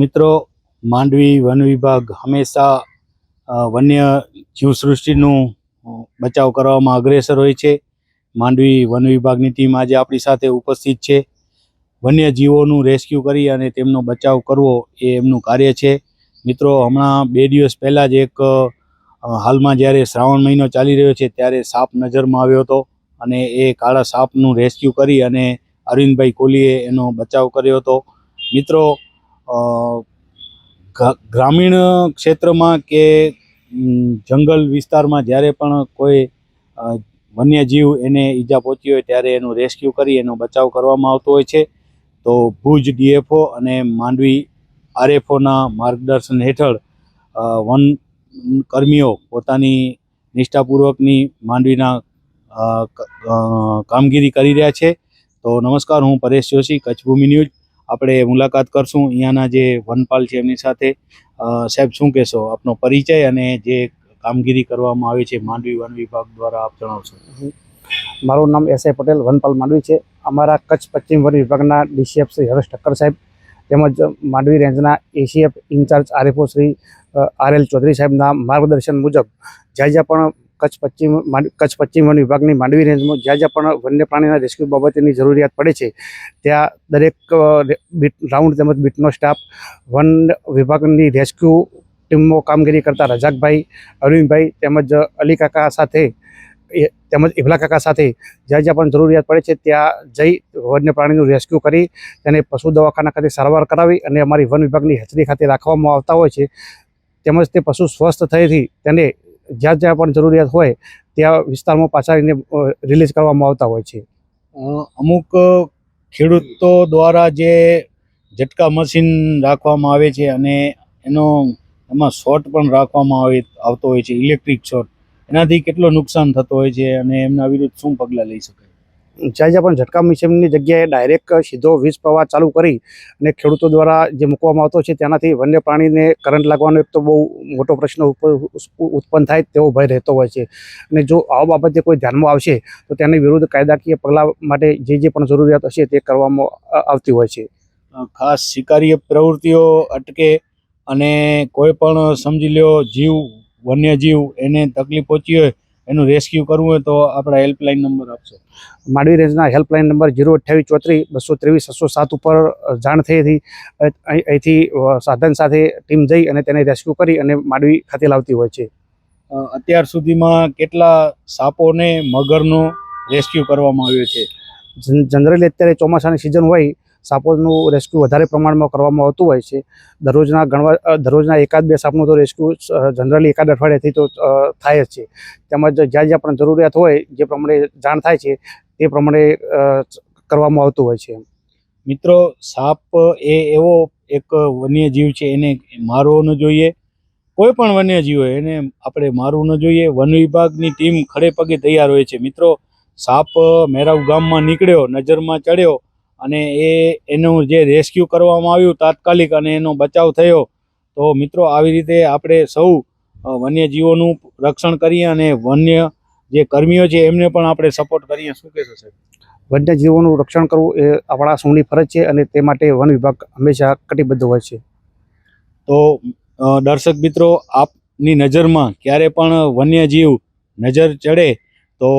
મિત્રો, માંડવી વન વિભાગ હંમેશા વન્ય જીવસૃષ્ટિનું બચાવ કરવામાં અગ્રેસર હોય છે. માંડવી વન વિભાગની ટીમ આજે આપણી સાથે ઉપસ્થિત છે. વન્ય જીવોનું રેસ્ક્યુ કરી અને તેમનો બચાવ કરવો એ એમનું કાર્ય છે. મિત્રો, હમણાં બે દિવસ પહેલાં જ એક હાલમાં જ્યારે શ્રાવણ મહિનો ચાલી રહ્યો છે, ત્યારે સાપ નજરમાં આવ્યો હતો અને એ કાળા સાપનું રેસ્ક્યુ કરી અને અરવિંદભાઈ કોહલીએ એનો બચાવ કર્યો હતો. મિત્રો ગ્રામીણ ક્ષેત્રમાં કે જંગલ વિસ્તારમાં જ્યારે પણ કોઈ વન્યજીવ એને ઈજા પહોંચી હોય ત્યારે એનું રેસ્ક્યુ કરી, એનો બચાવ કરવામાં આવતો હોય છે. તો ભુજ ડીએફઓ અને માંડવી આરએફઓના માર્ગદર્શન હેઠળ વન કર્મીઓ પોતાની નિષ્ઠાપૂર્વકની માંડવીના કામગીરી કરી રહ્યા છે. તો નમસ્કાર, હું પરેશ જોશી કચ્છ ભૂમિ ન્યૂઝ. આપણે મુલાકાત કરશું. અહીંયાના જે વનપાલ છે, એમની સાથે સાહેબ શું કહેશો? આપનો પરિચય અને જે કામગીરી કરવામાં આવે છે, માંડવી વન વિભાગ દ્વારા આપ જણાવશો. મારું નામ એસ આઈ પટેલ, વનપાલ માંડવી છે. અમારા કચ્છ પશ્ચિમ વન વિભાગના ડીસીએફ શ્રી હરેશ ઠક્કર સાહેબ તેમજ માંડવી રેન્જના ACF incharge RFO Shri R L Chaudhary સાહેબના માર્ગદર્શન મુજબ જ્યાં જ્યાં પણ કચ્છ પશ્ચિમ કચ્છ પશ્ચિમ વન વિભાગની માંડવી રેન્જમાં જ્યાં જ્યાં પણ વન્ય પ્રાણીના રેસ્ક્યુ બાબતેની જરૂરિયાત પડે છે, ત્યાં દરેક બીટ, રાઉન્ડ તેમજ બીટનો સ્ટાફ વન વિભાગની રેસ્ક્યુ ટીમો કામગીરી કરતા રજાકભાઈ અરવિંદભાઈ તેમજ અલી કાકા સાથે તેમજ ઇબલા કાકા સાથે જ્યાં જ્યાં પણ જરૂરિયાત પડે છે ત્યાં જઈ વન્ય પ્રાણીનું રેસ્ક્યુ કરી તેને પશુ દવાખાના ખાતે સારવાર કરાવી અને અમારી વન વિભાગની હેચરી ખાતે રાખવામાં આવતા હોય છે. તેમજ તે પશુ સ્વસ્થ થયેથી તેને જ્યાં જ્યાં પણ જરૂરિયાત હોય, ત્યાં વિસ્તારમાં પાછા એને રિલીઝ કરવામાં આવતા હોય છે. અમુક ખેડૂતો દ્વારા જે ઝટકા મશીન રાખવામાં આવે છે અને એનો, એમાં શોર્ટ પણ રાખવામાં આવે, આવતો હોય છે ઇલેક્ટ્રિક શોર્ટ એનાથી કેટલો નુકસાન થતો હોય છે અને એમના વિરુદ્ધ શું પગલાં લઈ શકાય? જ્યાં પણ ઝટકા મિશનની જગ્યાએ ડાયરેક્ટ સીધો વીજ પ્રવાહ ચાલુ કરી અને ખેડૂતો દ્વારા જે મૂકવામાં આવતો છે, તેનાથી વન્ય પ્રાણીને કરંટ લાગવાનો એક તો બહુ મોટો પ્રશ્ન ઉત્પન્ન થાય તેવો ભય રહેતો હોય છે. અને જો આ બાબતે કોઈ ધ્યાનમાં આવશે, તો તેની વિરુદ્ધ કાયદાકીય પગલાં માટે જે જે પણ જરૂરિયાત હશે, તે કરવામાં આવતી હોય છે. ખાસ શિકારીય પ્રવૃત્તિઓ અટકે અને કોઈ પણ સમજી લ્યો, જીવ વન્ય જીવ એને તકલીફ પહોંચી હોય એનું રેસ્ક્યુ કરવું હોય તો આપણા હેલ્પલાઇન નંબર આપશો. માંડવી રેન્જના હેલ્પલાઇન નંબર જીરો અઠ્યાવીસ ચોત્રીસ બસો ત્રેવીસ છસો સાત ઉપર જાણ થઈ હતી. અહીં- અહીંથી સાધન સાથે ટીમ જઈ અને તેને રેસ્ક્યુ કરી અને માંડવી ખાતે લાવતી હોય છે. અત્યાર સુધીમાં કેટલા સાપોને મગરનો રેસ્ક્યુ કરવામાં આવ્યો છે? જન- જનરલી અત્યારે ચોમાસાની સિઝન હોય સાપોનું રેસ્ક્યુ વધારે પ્રમાણમાં કરવામાં આવતું હોય છે. દરરોજના ગણવા દરરોજના એકાદ બે સાપનું તો રેસ્ક્યુ જનરલી એકાદ અઠવાડિયાથી તો થાય જ છે. તેમજ જ્યાં જ્યાં પણ જરૂરિયાત હોય, જે પ્રમાણે જાણ થાય છે, તે પ્રમાણે કરવામાં આવતું હોય છે. મિત્રો, સાપ એ એવો એક વન્યજીવ છે, એને મારવો ન જોઈએ. કોઈ પણ વન્યજીવ હોય, એને આપણે મારવું ન જોઈએ. વન વિભાગની ટીમ ખડે પગે તૈયાર હોય છે. મિત્રો, સાપ મેરાવ ગામમાં નીકળ્યો, નજરમાં ચડ્યો અને એ એનું જે રેસ્ક્યુ કરવામાં આવ્યું તાત્કાલિક અને એનો બચાવ થયો તો મિત્રો આવી રીતે આપણે સૌ વન્યજીવોનું રક્ષણ કરીએ અને વન્ય જે કર્મીઓ છે એમને પણ આપણે સપોર્ટ કરીએ. શું કહેશો સાહેબ? વન્યજીવોનું રક્ષણ કરવું એ આપણા સૌની ફરજ છે અને તે માટે વન વિભાગ હંમેશા કટિબદ્ધ હોય છે. તો દર્શક મિત્રો આપની નજરમાં ક્યારે પણ વન્યજીવ નજર ચડે તો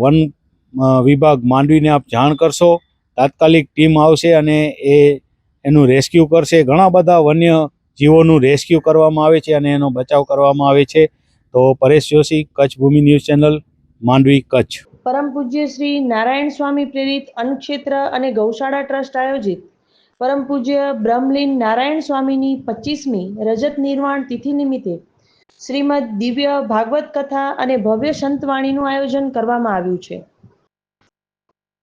વન વિભાગ માંડવીને આપ જાણ કરશો. તાત્કાલિક ટીમ આવશે અને એ એનું રેસ્ક્યુ કરશે. ઘણા બધા વન્ય જીવોનું રેસ્ક્યુ કરવામાં આવે છે અને એનો બચાવ કરવામાં આવે છે. તો પરેશ જોશી, કચ્છ ભૂમિ ન્યૂઝ ચેનલ, માંડવી, કચ્છ. પરમ પૂજ્ય શ્રી નારાયણ સ્વામી પ્રેરિત અનુક્ષેત્ર અને ગૌશાળા ટ્રસ્ટ આયોજિત પરમ પૂજ્ય બ્રહ્મલીન નારાયણ સ્વામીની પચીસમી રજત નિર્વાણ તિથિ નિમિત્તે શ્રીમદ દિવ્ય ભાગવત કથા અને ભવ્ય સંતવાણીનું આયોજન કરવામાં આવ્યું છે.